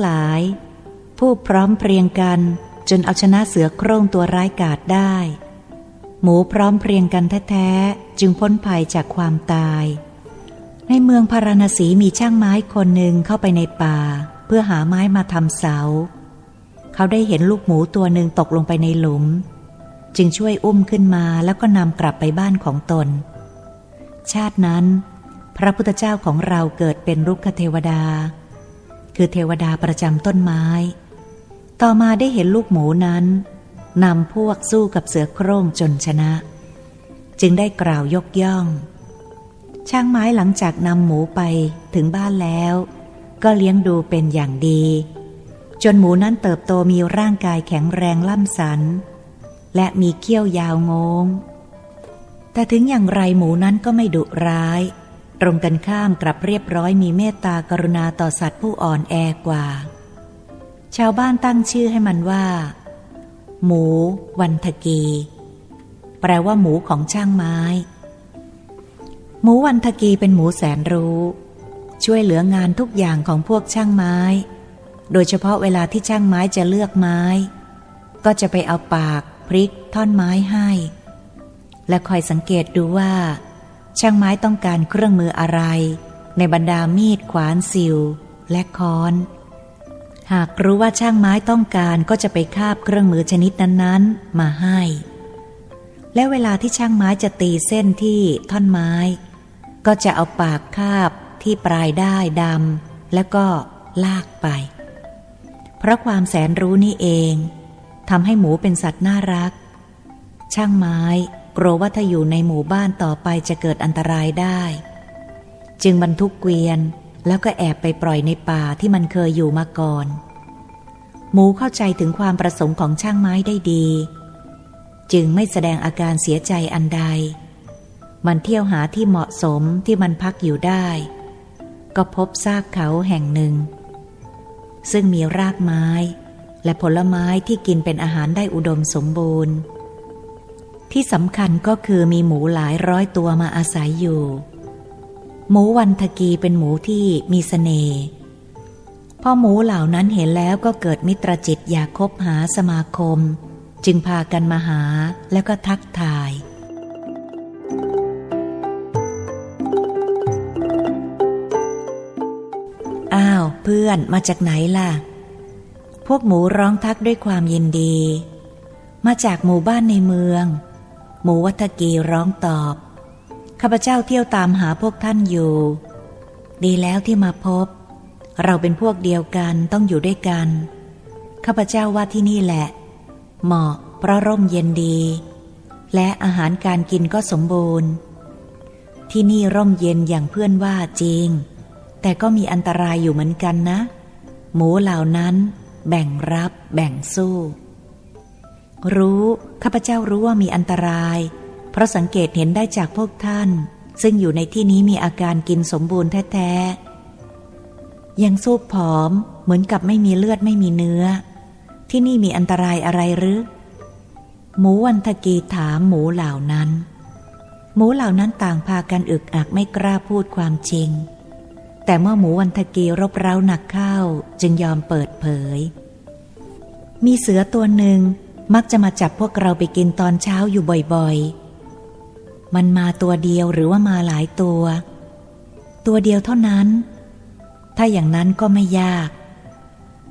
หลาย ผู้พร้อมเพรียงกันจนเอาชนะเสือโคร่งตัวร้ายกาจได้ หมูพร้อมเพรียงกันแท้ๆจึงพ้นภัยจากความตาย ในเมืองพาราณสีมีช่างไม้คนหนึ่งเข้าไปในป่า เพื่อหาไม้มาทำเสา เขาได้เห็นลูกหมูตัวหนึ่งตกลงไปในหลุม จึงช่วยอุ้มขึ้นมาแล้วก็นำกลับไปบ้านของตน ชาตินั้น พระพุทธเจ้าของเราเกิดเป็นรุกขเทวดา คือเทวดาประจำต้นไม้ ต่อมาได้เห็นลูกหมูนั้นนำพวกสู้กับเสือโคร่งจนชนะ จึงได้กล่าวยกย่อง ช่างไม้หลังจากนำหมูไปถึงบ้านแล้ว ก็เลี้ยงดูเป็นอย่างดี จนหมูนั้นเติบโตมีร่างกายแข็งแรงล่ำสัน และมีเขี้ยวยาวงง แต่ถึงอย่างไรหมูนั้นก็ไม่ดุร้าย ตรงกันข้ามกลับเรียบร้อยมีเมตตากรุณาต่อสัตว์ผู้อ่อนแอกว่า ชาวบ้านตั้งชื่อให้มันว่า หมู วันทกี แปลว่าหมูของช่างไม้ หมูวันทกีเป็นหมูแสนรู้ ช่วยเหลืองานทุกอย่างของพวกช่างไม้ โดยเฉพาะเวลาที่ช่างไม้จะเลือกไม้ ก็จะไปเอาปาก พริก ท่อนไม้ให้ และคอยสังเกตดูว่า ช่างไม้ต้องการเครื่องมืออะไร ในบรรดามีดขวานสิว และค้อน หากรู้ว่าช่างไม้ต้องการก็จะไปคาบเครื่องมือชนิดนั้นๆ มาให้ และเวลาที่ช่างไม้จะตีเส้นที่ท่อนไม้ ก็จะเอาปากคาบที่ปลายได้ดำแล้วก็ลากไป เพราะความแสนรู้นี่เองทำให้หมูเป็นสัตว์น่ารัก ช่างไม้ กลัวว่าถ้าอยู่ในหมู่บ้านต่อไปจะเกิดอันตรายได้ จึงบรรทุกเกวียนแล้วก็แอบไปปล่อยในป่าที่มันเคยอยู่มาก่อน หมูเข้าใจถึงความประสงค์ของช่างไม้ได้ดี จึงไม่แสดงอาการเสียใจอันใด มันเที่ยวหาที่เหมาะสมที่มันพักอยู่ได้ ก็พบซากเขาแห่งหนึ่ง ซึ่งมีรากไม้ และผลไม้ที่กินเป็นอาหารได้อุดมสมบูรณ์ ที่สำคัญก็คือมีหมูหลายร้อยตัวมาอาศัยอยู่ หมูวันทกีเป็นหมูที่มีสเสน่ห์พอหมูเหล่านั้นเห็นแล้วก็เกิดมิตรจิตอยากคบหาสมาคม จึงพากันมาหาแล้วก็ทักทาย อ้าวเพื่อนมาจากไหนล่ะ พวกหมูร้องทักด้วยความยินดี มาจากหมู่บ้านในเมือง หมูวัทกีร้องตอบ ข้าพเจ้าเที่ยวตามหาพวกท่านอยู่ ดีแล้วที่มาพบ เราเป็นพวกเดียวกันต้องอยู่ด้วยกัน ข้าพเจ้าว่าที่นี่แหละ เหมาะเพราะร่มเย็นดี และอาหารการกินก็สมบูรณ์ ที่นี่ร่มเย็นอย่างเพื่อนว่าจริง แต่ก็มีอันตรายอยู่เหมือนกันนะ หมูเหล่านั้นแบ่งรับแบ่งสู้ รู้ ข้าพเจ้ารู้ว่ามีอันตราย เพราะสังเกตเห็นได้จากพวกท่าน ซึ่งอยู่ในที่นี้มีอาการกินสมบูรณ์แท้ๆ ยังสู้ผอม เหมือนกับไม่มีเลือดไม่มีเนื้อ ที่นี่มีอันตรายอะไรหรือ หมูวันทกีถามหมูเหล่านั้น หมูเหล่านั้นต่างพากันอึกอักไม่กล้าพูดความจริง แต่เมื่อหมูวันทกีรบเร้าหนักเข้าจึงยอมเปิดเผย มีเสือตัวหนึ่ง มักจะมาจับพวกเราไปกินตอนเช้าอยู่บ่อยๆ มันมาตัวเดียวหรือว่ามาหลายตัว ตัวเดียวเท่านั้น ถ้าอย่างนั้นก็ไม่ยาก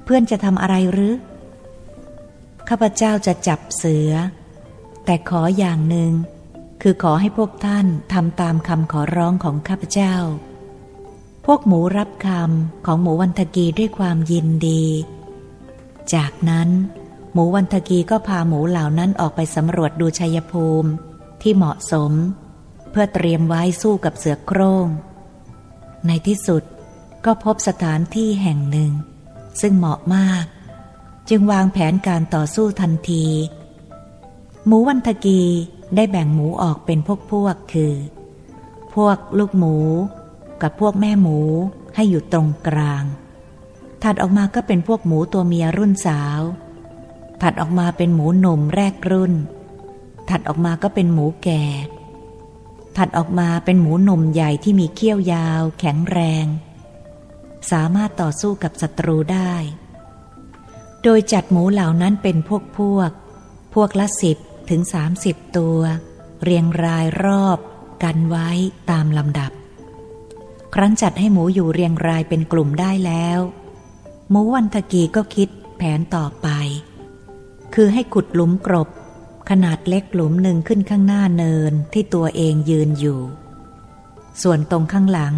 เพื่อนจะทำอะไรหรือ ข้าพเจ้าจะจับเสือ แต่ขออย่างหนึ่ง คือขอให้พวกท่านทำตามคำขอร้องของข้าพเจ้า พวกหมูรับคำของหมูวันทกีด้วยความยินดี จากนั้น หมูวันทกีก็พาหมูเหล่านั้นออกไปสำรวจดูชัยภูมิ ที่เหมาะสม เพื่อเตรียมไว้สู้กับเสือโคร่ง ในที่สุดก็พบสถานที่แห่งหนึ่ง ซึ่งเหมาะมาก จึงวางแผนการต่อสู้ทันที หมูวันทกีได้แบ่งหมูออกเป็นพวกพวกคือ พวกลูกหมู กับพวกแม่หมูให้อยู่ตรงกลาง ถัดออกมาก็เป็นพวกหมูตัวเมียรุ่นสาว ถัดออกมาเป็นหมูหนุ่มแรกรุ่น ถัดออกมาก็เป็นหมูแก่ ถัดออกมาเป็นหมูหนุ่มใหญ่ที่มีเขี้ยวยาว แข็งแรง สามารถต่อสู้กับศัตรูได้ โดยจัดหมูเหล่านั้นเป็นพวกพวก พวกละสิบถึงสามสิบตัว เรียงรายรอบกันไว้ตามลำดับ ครั้นจัดให้หมูอยู่เรียงรายเป็นกลุ่มได้แล้ว หมูวันทกีก็คิดแผนต่อไป คือให้ขุดหลุมกรบ ขนาดเล็กหลุมหนึ่งขึ้นข้างหน้าเนินที่ตัวเองยืนอยู่ ส่วนตรงข้างหลัง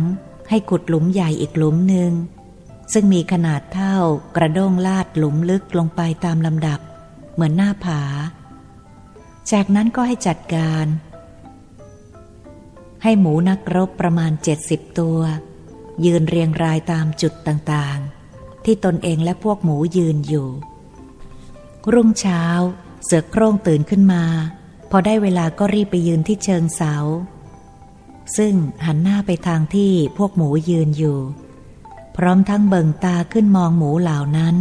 ให้ขุดหลุมใหญ่อีกหลุมหนึ่ง ซึ่งมีขนาดเท่ากระด้งลาดหลุมลึกลงไปตามลำดับ เหมือนหน้าผา จากนั้นก็ให้จัดการ ให้หมูนักรบประมาณเจ็ดสิบตัว ยืนเรียงรายตามจุดต่างๆ ที่ตนเองและพวกหมูยืนอยู่ รุ่งเช้า เสือโคร่งตื่นขึ้นมา พอได้เวลาก็รีบไปยืนที่เชิงเสา ซึ่งหันหน้าไปทางที่พวกหมูยืนอยู่ พร้อมทั้งเบิ่งตาขึ้นมองหมูเหล่านั้น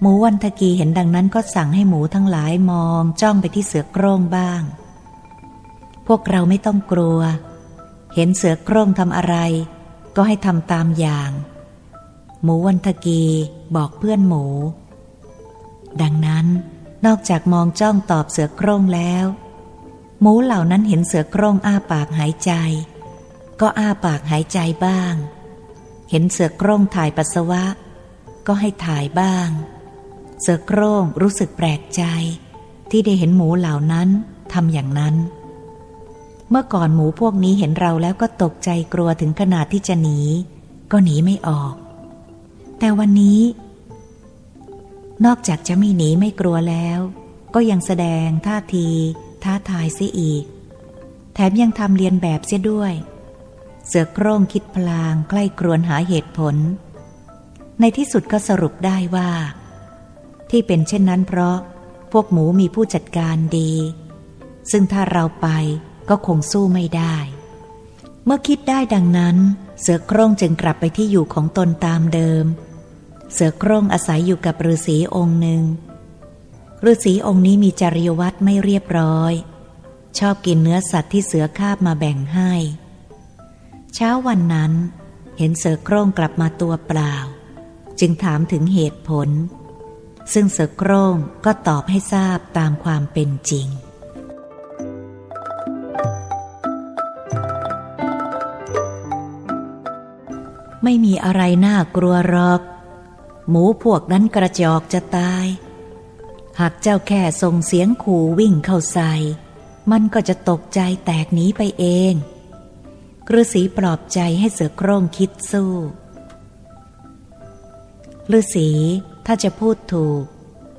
หมูวันทกีเห็นดังนั้นก็สั่งให้หมูทั้งหลายมองจ้องไปที่เสือโคร่งบ้าง พวกเราไม่ต้องกลัว เห็นเสือโคร่งทำอะไร ก็ให้ทำตามอย่าง หมูวันทกีบอกเพื่อนหมู ดังนั้นนอกจากมองจ้องตอบเสือโคร่งแล้ว หมูเหล่านั้นเห็นเสือโคร่งอ้าปากหายใจ ก็อ้าปากหายใจบ้าง เห็นเสือโคร่งถ่ายปัสสาวะ ก็ให้ถ่ายบ้าง เสือโคร่งรู้สึกแปลกใจ ที่ได้เห็นหมูเหล่านั้นทำอย่างนั้น เมื่อก่อนหมูพวกนี้เห็นเราแล้วก็ตกใจกลัวถึงขนาดที่จะหนี ก็หนีไม่ออก แต่วันนี้ นอกจากจะไม่หนีไม่กลัวแล้ว ก็ยังแสดงท่าที ท้าทายเสียอีก แถมยังทำเรียนแบบเสียด้วย เสือโคร่งคิดพลางใกล้ครวนหาเหตุผล ในที่สุดก็สรุปได้ว่า ที่เป็นเช่นนั้นเพราะพวกหมูมีผู้จัดการดี ซึ่งถ้าเราไปก็คงสู้ไม่ได้ เมื่อคิดได้ดังนั้น เสือโคร่งจึงกลับไปที่อยู่ของตนตามเดิม เสือโคร่งอาศัยอยู่กับฤาษีองค์หนึ่งฤาษีองค์นี้มีจริยวัตรไม่เรียบร้อย ชอบกินเนื้อสัตว์ที่เสือคาบมาแบ่งให้ เช้าวันนั้น เห็นเสือโคร่งกลับมาตัวเปล่า จึงถามถึงเหตุผล ซึ่งเสือโคร่งก็ตอบให้ทราบตามความเป็นจริงไม่มีอะไรน่ากลัวหรอก หมูพวกนั้นกระจอกจะตาย หากเจ้าแค่ส่งเสียงขู่วิ่งเข้าใส่ มันก็จะตกใจแตกหนีไปเองฤาษีปลอบใจให้เสือโคร่งคิดสู้ฤาษีถ้าจะพูดถูก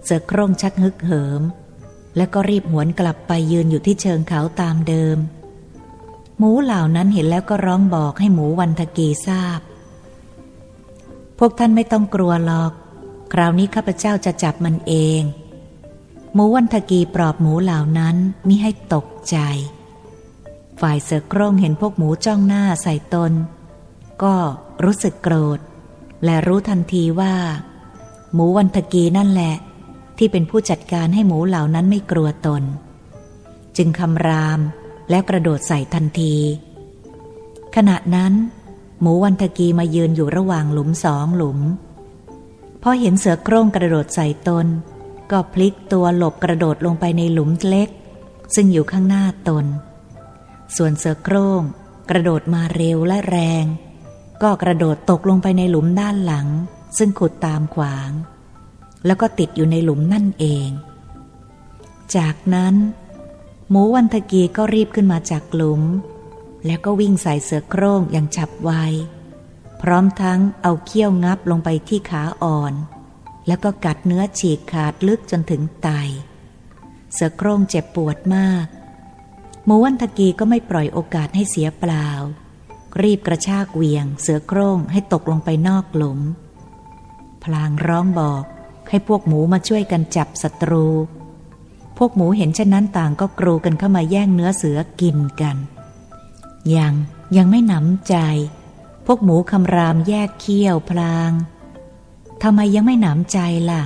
เสือโคร่งชักฮึกเหิม แล้วก็รีบหวนกลับไปยืนอยู่ที่เชิงเขาตามเดิม หมูเหล่านั้นเห็นแล้วก็ร้องบอกให้หมูวันทกีทราบ พวกท่านไม่ต้องกลัวหรอก คราวนี้ข้าพเจ้าจะจับมันเอง หมูวันทกีปลอบหมูเหล่านั้นมิให้ตกใจ ฝ่ายเสือโคร่งเห็นพวกหมูจ้องหน้าใส่ตน ก็รู้สึกโกรธ และรู้ทันทีว่า หมูวันทกีนั่นแหละ ที่เป็นผู้จัดการให้หมูเหล่านั้นไม่กลัวตน จึงคำรามแล้วกระโดดใส่ทันที ขณะนั้น หมูวันทกีมายืนอยู่ระหว่างหลุมสองหลุม พอเห็นเสือโคร่งกระโดดใส่ตน ก็พลิกตัวหลบกระโดดลงไปในหลุมเล็ก ซึ่งอยู่ข้างหน้าตน ส่วนเสือโคร่งกระโดดมาเร็วและแรง ก็กระโดดตกลงไปในหลุมด้านหลัง ซึ่งขุดตามขวาง แล้วก็ติดอยู่ในหลุมนั่นเอง จากนั้น หมูวันทกีก็รีบขึ้นมาจากหลุม แล้วก็วิ่งใส่เสือโคร่งอย่างฉับไว พร้อมทั้งเอาเขี้ยวงับลงไปที่ขาอ่อน แล้วก็กัดเนื้อฉีกขาดลึกจนถึงไต เสือโคร่งเจ็บปวดมากหมูวันทกีก็ไม่ปล่อยโอกาสให้เสียเปล่า รีบกระชากเวียง เสือโคร่งให้ตกลงไปนอกหลุม พลางร้องบอกให้พวกหมูมาช่วยกันจับศัตรู พวกหมูเห็นเช่นนั้นต่างก็กรูกันเข้ามาแย่งเนื้อเสือกินกัน ยังยังไม่หนำใจ พวกหมูคำรามแยกเขี้ยวพลางทำไมยังไม่หนำใจล่ะ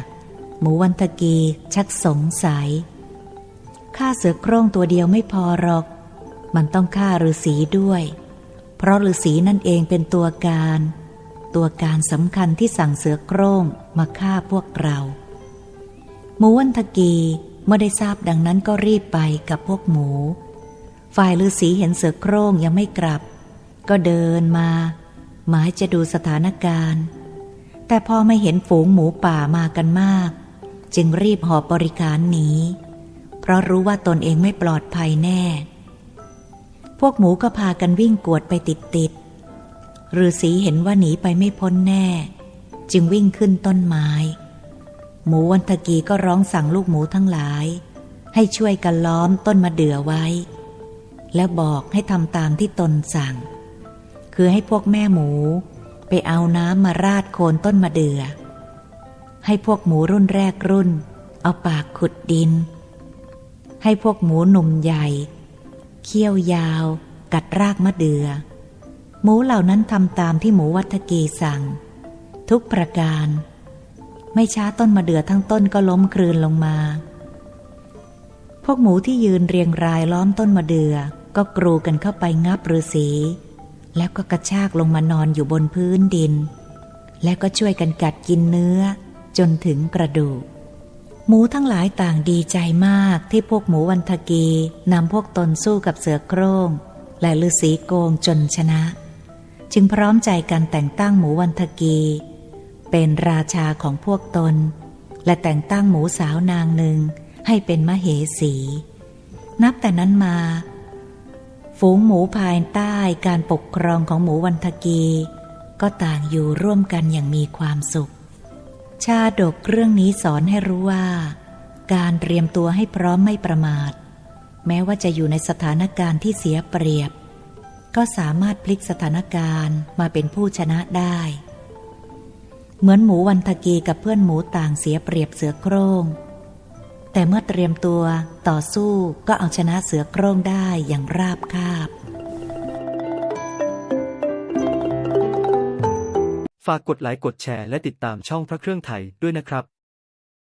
หมูวันตะกีชักสงสัยฆ่าเสือโคร่งตัวเดียวไม่พอหรอก มันต้องฆ่าฤาษีด้วย เพราะฤาษีนั่นเองเป็นตัวการ ตัวการสำคัญที่สั่งเสือโคร่งมาฆ่าพวกเราหมูวันทกีเมื่อได้ทราบดังนั้นก็รีบไปกับพวกหมู ฝ่ายฤาษีเห็นเสือโคร่งยังไม่กลับ ก็เดินมา หมายจะดูสถานการณ์ แต่พอไม่เห็นฝูงหมูป่ามากันมาก จึงรีบหอบบริการหนีเพราะรู้ว่าตนเองไม่ปลอดภัยแน่ พวกหมูก็พากันวิ่งกวดไปติดๆฤาษีเห็นว่าหนีไปไม่พ้นแน่ จึงวิ่งขึ้นต้นไม้ หมูวันทกีก็ร้องสั่งลูกหมูทั้งหลาย ให้ช่วยกันล้อมต้นมะเดื่อไว้ แล้วบอกให้ทำตามที่ตนสั่ง คือให้พวกแม่หมูไปเอาน้ำมาราดโคนต้นมะเดื่อ ให้พวกหมูรุ่นแรกรุ่น เอาปากขุดดิน ให้พวกหมูหนุ่มใหญ่ เขี้ยวยาว กัดรากมะเดือ่อ หมูเหล่านั้นทำตามที่หมูวัฒกีสั่ง ทุกประการ ไม่ช้าต้นมะเดื่อทั้งต้นก็ล้มคลืนลงมา พวกหมูที่ยืนเรียงรายล้อมต้นมะเดือ่อ ก็กรูกันเข้าไปงับฤาษีแล้วก็กระชากลงมานอนอยู่บนพื้นดิน แล้วก็ช่วยกันกัดกินเนื้อจนถึงกระดูก หมูทั้งหลายต่างดีใจมากที่พวกหมูวันทกีนำพวกตนสู้กับเสือโคร่ง และฤาษีโกงจนชนะ จึงพร้อมใจกันแต่งตั้งหมูวันทกี เป็นราชาของพวกตน และแต่งตั้งหมูสาวนางหนึ่งให้เป็นมเหสี นับแต่นั้นมา ฝูงหมูภายใต้การปกครองของหมูวันทกี ก็ต่างอยู่ร่วมกันอย่างมีความสุข ชาดกเรื่องนี้สอนให้รู้ว่า การเตรียมตัวให้พร้อมไม่ประมาท แม้ว่าจะอยู่ในสถานการณ์ที่เสียเปรียบ ก็สามารถพลิกสถานการณ์มาเป็นผู้ชนะได้ เหมือนหมูวันทกีกับเพื่อนหมูต่างเสียเปรียบเสือโคร่ง แต่เมื่อเตรียมตัวต่อสู้ก็เอาชนะเสือโคร่งได้อย่างราบคาบ ฝากกดไลค์กดแชร์และติดตามช่องพระเครื่องไทยด้วยนะครับ